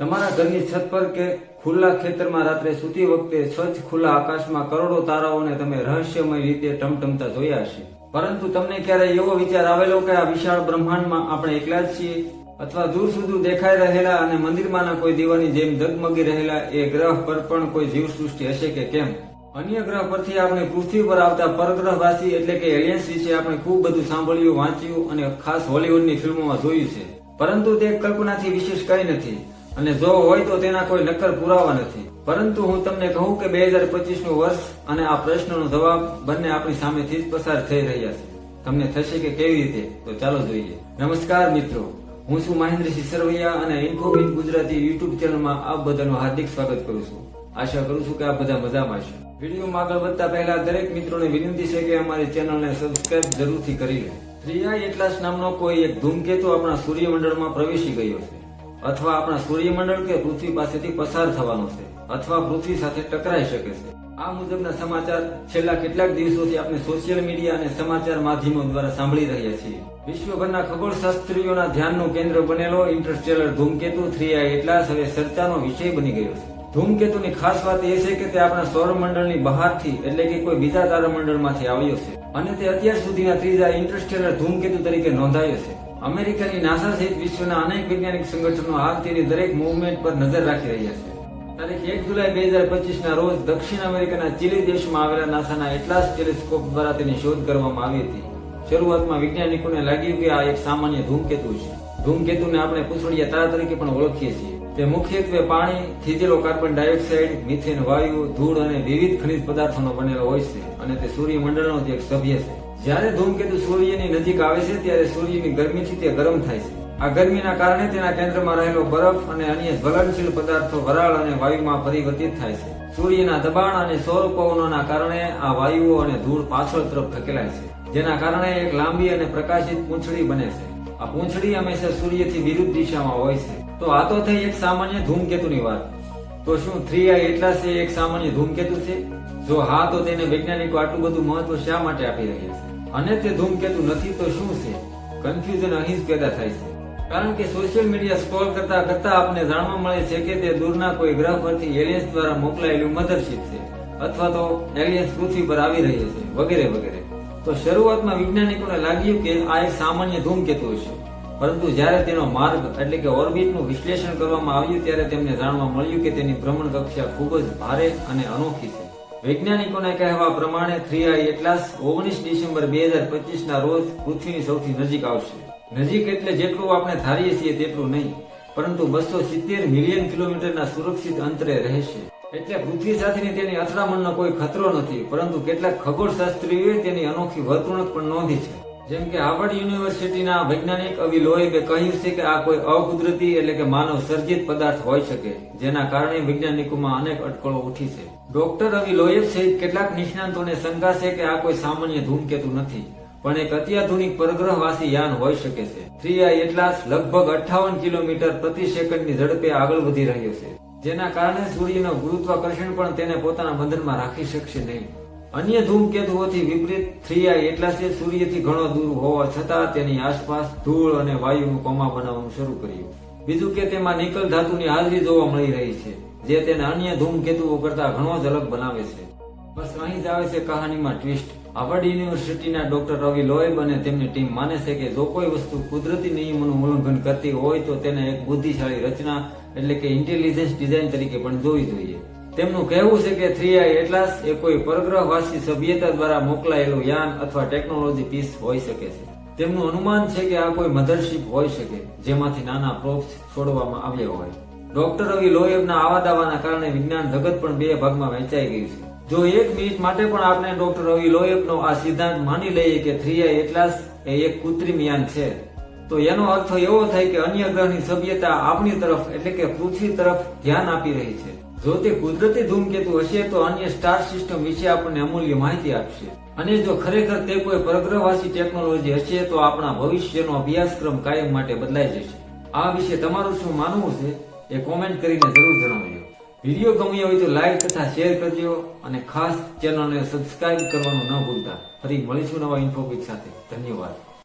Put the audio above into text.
તમારા ઘરની છત પર કે ખુલ્લા ખેતરમાં રાત્રે સૂતી વખતે સ્વચ્છ ખુલ્લા આકાશમાં કરોડો તારાઓને તમે રહસ્યમય રીતે ટમટમતા જોયા હશે. પરંતુ તમને ક્યારે એવો વિચાર આવેલો કે આ વિશાળ બ્રહ્માંડમાં આપણે એકલા જ છીએ? અથવા દૂર સુધી દેખાઈ રહેલા અને મંદિરમાંના કોઈ દીવાની જેમ ધગમગી રહેલા એ ગ્રહ પર પણ કોઈ જીવસૃષ્ટિ હશે કે કેમ? અન્ય ગ્રહ પરથી આપણે પૃથ્વી પર આવતા પરગ્રહવાસી એટલે કે એલિયન્સ વિશે આપણે ખૂબ બધું સાંભળ્યું, વાંચ્યું અને ખાસ હોલિવૂડની ફિલ્મોમાં જોયું છે. પરંતુ તે કલ્પનાથી વિશેષ કંઈ નથી. અને જો હોય તો તેના કોઈ નક્કર પુરાવા નથી. પરંતુ હું તમને કહું કે બે હજાર પચીસનું વર્ષ અને આ પ્રશ્નનો જવાબ બંને આપણી સામેથી જ પસાર થઈ રહ્યા છે. તમને થશે કે કેવી રીતે? તો ચાલો જોઈએ. નમસ્કાર મિત્રો. હું છું મહેન્દ્રસિંહ સરવૈયા અને ઇન્ફોબીટ ગુજરાતી યુટ્યુબ ચેનલમાં આપ બધાનું હાર્દિક સ્વાગત કરું છું. આશા કરું છું કે આપ બધા મજામાં છે વિડીયોમાં આગળ વધતા પહેલા દરેક મિત્રોને વિનંતી છે કે અમારી ચેનલને સબસ્ક્રાઇબ જરૂરથી કરી લે. ત્રિયા એટલાસ નામનો કોઈ એક ધૂમકેતુ આપણા સૂર્યમંડળમાં પ્રવેશી ગયો છે. અથવા આપણા સૂર્યમંડળ કે પૃથ્વી પાસેથી પસાર થવાનો છે, અથવા પૃથ્વી સાથે ટકરાઈ શકે છે. આ મુજબના સમાચાર છેલ્લા કેટલાક દિવસોથી આપણે સોશિયલ મીડિયા અને સમાચાર માધ્યમો દ્વારા સાંભળી રહ્યા છીએ. વિશ્વભરના ખગોળશાસ્ત્રીઓના ધ્યાનનું કેન્દ્ર બનેલો ઇન્ટરસ્ટેલર ધૂમકેતુ થ્રી આઈ એટલાસ હવે ચર્ચાનો વિષય બની ગયો છે. ધૂમકેતુની ખાસ વાત એ છે કે તે આપણા સૌરમંડળની બહારથી, એટલે કે કોઈ બીજા તારામંડળમાંથી આવ્યો છે. અને તે અત્યાર સુધીના ત્રીજા ઇન્ટરસ્ટેલર ધૂમકેતુ તરીકે નોંધાયો છે. અમેરિકાની નાસા સહિત વિશ્વના અનેક વૈજ્ઞાનિક સંગઠનો હાલ દરેક મૂવમેન્ટ પર નજર રાખી રહ્યા છે. તારીખ એક જુલાઈ બે હજાર પચીસ ના રોજ દક્ષિણ અમેરિકાના ચીલી દેશમાં આવેલા નાસાના એટલાસ ટેલિસ્કોપ દ્વારા તેની શોધ કરવામાં આવી હતી. શરૂઆતમાં વૈજ્ઞાનિકોને લાગ્યું કે આ એક સામાન્ય ધૂમકેતુ છે. ધૂમકેતુને આપણે પૂછડિયા તારા તરીકે પણ ઓળખીએ છીએ. તે મુખ્યત્વે પાણી, થીજેલો કાર્બન ડાયોક્સાઇડ, મિથેન વાયુ, ધૂળ અને વિવિધ ખનિજ પદાર્થોનો બનેલો હોય છે અને તે સૂર્યમંડળનો જ એક સભ્ય છે. જ્યારે ધૂમકેતુ સૂર્યની નજીક આવે છે, ત્યારે સૂર્યની ગરમીથી તે ગરમ થાય છે. આ ગરમીના કારણે તેના કેન્દ્રમાં રહેલો બરફ અને અન્ય જ્વલનશીલ પદાર્થો વરાળ અને વાયુમાં પરિવર્તિત થાય છે. સૂર્યના દબાણ અને સૌર પવનોના કારણે આ વાયુઓ અને ધૂળ પાછળ તરફ ધકેલાય છે. જેના કારણે એક લાંબી અને પ્રકાશિત પૂંછડી બને છે. આ પૂંછડી હંમેશા સૂર્યથી વિરુદ્ધ દિશામાં હોય છે. તો આ તો થઈ એક સામાન્ય ધૂમકેતુની વાત. તો શું થ્રી આઈ એટલા છે, એક સામાન્ય ધૂમકેતુ છે? જો હા, તો તેને વૈજ્ઞાનિકો આટલું બધું મહત્વ શા માટે આપી રહ્યા છે? અને તે ધૂમકેતુ નથી તો શું છે? કન્ફ્યુઝન અહીં જ પેદા થાય છે. કારણ કે સોશિયલ મીડિયા સ્ક્રોલ કરતા કરતા આપને જાણવા મળે છે કે તે દૂરના કોઈ ગ્રહ પરથી એલિયન્સ દ્વારા મોકલાયેલું મધરશીપ છે, અથવા તો એલિયન્સ પૃથ્વી પર આવી રહ્યા છે, વગેરે વગેરે. તો શરૂઆતમાં વૈજ્ઞાનિકોને લાગ્યું કે આ એક સામાન્ય ધૂમકેતુ હશે. પરંતુ જ્યારે તેનો માર્ગ એટલે કે ઓર્બિટનું વિશ્લેષણ કરવામાં આવ્યું ત્યારે તેમને જાણવા મળ્યું કે તેની ભ્રમણ કક્ષા ખૂબ જ ભારે અને અનોખી છે. વૈજ્ઞાનિકોના કહેવા પ્રમાણે થ્રી આઈ એટલાસ ઓગણીસ ડિસેમ્બર બે હજાર પચીસ ના રોજ પૃથ્વીની સૌથી નજીક આવશે. નજીક એટલે જેટલું આપણે ધારીએ છીએ તેટલું નહીં, પરંતુ બસો સિત્તેર મિલિયન કિલોમીટરના સુરક્ષિત અંતરે રહેશે. એટલે પૃથ્વી સાથેની તેની અથડામણનો કોઈ ખતરો નથી, પરંતુ કેટલાક ખગોળશાસ્ત્રીઓએ તેની અનોખી વર્તણૂક પણ નોંધી છે. જેમ કે હાર્વર્ડ યુનિવર્સિટીના વૈજ્ઞાનિક અવી લોએબે કહ્યું છે કે આ કોઈ અકુદરતી એટલે કે માનવ સર્જિત પદાર્થ હોઈ શકે, જેના કારણે વૈજ્ઞાનિકોમાં અનેક અટકળો ઉઠી છે. ડોક્ટર અવી લોએબ સહિત કેટલાક નિષ્ણાંતોને શંકા છે કે આ કોઈ સામાન્ય ધૂમકેતુ નથી, પણ એક અત્યાધુનિક પરગ્રહવાસી યાન હોઈ શકે છે. થ્રી આઈ એટલાસ લગભગ અઠાવન કિલોમીટર પ્રતિ સેકન્ડની ઝડપે આગળ વધી રહ્યો છે, જેના કારણે સૂર્યનો ગુરુત્વાકર્ષણ પણ તેને પોતાના બંધનમાં રાખી શકશે નહીં. અન્ય ધૂમકેતુઓથી વિપરીત થ્રી આઈ એટલાસે સૂર્યથી ઘણો દૂર હોવા છતાં તેની આસપાસ ધૂળ અને વાયુનું કોમા બનાવવાનું શરૂ કર્યું. બીજું કે તેમાં નિકલ ધાતુની હાજરી જોવા મળી રહી છે, જે તેને અન્ય ધૂમકેતુઓ કરતા ઘણો જ અલગ બનાવે છે. બસ અહીં જ આવે છે કહાનીમાં ટ્વિસ્ટ. હાર્વર્ડ યુનિવર્સિટીના ડોક્ટર રવિ લોએબ અને તેમની ટીમ માને છે કે જો કોઈ વસ્તુ કુદરતી નિયમોનું ઉલ્લંઘન કરતી હોય તો તેને એક બુદ્ધિશાળી રચના, એટલે કે ઇન્ટેલિજન્સ ડિઝાઇન તરીકે પણ જોવી જોઈએ. તેમનું કહેવું છે કે થ્રી આઈ એટલાસ એ કોઈ પરગ્રહવાસી સભ્યતા દ્વારા મોકલાયેલું યાન અથવા ટેકનોલોજી પીસ હોઈ શકે છે. તેમનું અનુમાન છે કે આ કોઈ મધરશિપ હોઈ શકે, જેમાંથી નાના પ્રોપ્સ છોડવામાં આવ્યા હોય. ડોક્ટર રવિ લોહેબના આવા દાવાના કારણે વિજ્ઞાન જગત પણ બે ભાગમાં વહેંચાઈ ગયું છે. જો એક મિનિટ માટે પણ આપણે ડોક્ટર રવિ લોહેબનો આ સિદ્ધાંત માની લઈએ કે થ્રી આઈ એટલાસ એ એક કૃત્રિમ યાન છે, તો એનો અર્થ એવો થાય કે અન્ય ગ્રહની સભ્યતા આપણી તરફ એટલે કે પૃથ્વી તરફ ધ્યાન આપી રહી છે. જો તે કુદરતી ધૂમકેતુ હશે તો અન્ય સ્ટાર સિસ્ટમ વિશે આપણને અમૂલ્ય માહિતી આપશે. અને જો ખરેખર તે કોઈ પરગ્રહવાસી ટેકનોલોજી હશે તો આપણા ભવિષ્યનો અભ્યાસક્રમ કાયમ માટે બદલાઈ જશે. આ વિશે તમારું શું માનવું છે એ કોમેન્ટ કરીને જરૂર જણાવજો. વીડિયો ગમ્યો હોય તો લાઈક તથા શેર કરજો અને ખાસ ચેનલને સબસ્ક્રાઇબ કરવાનું ન ભૂલતા. ફરી મળીશું નવા ઇન્ફોપિક સાથે. ધન્યવાદ.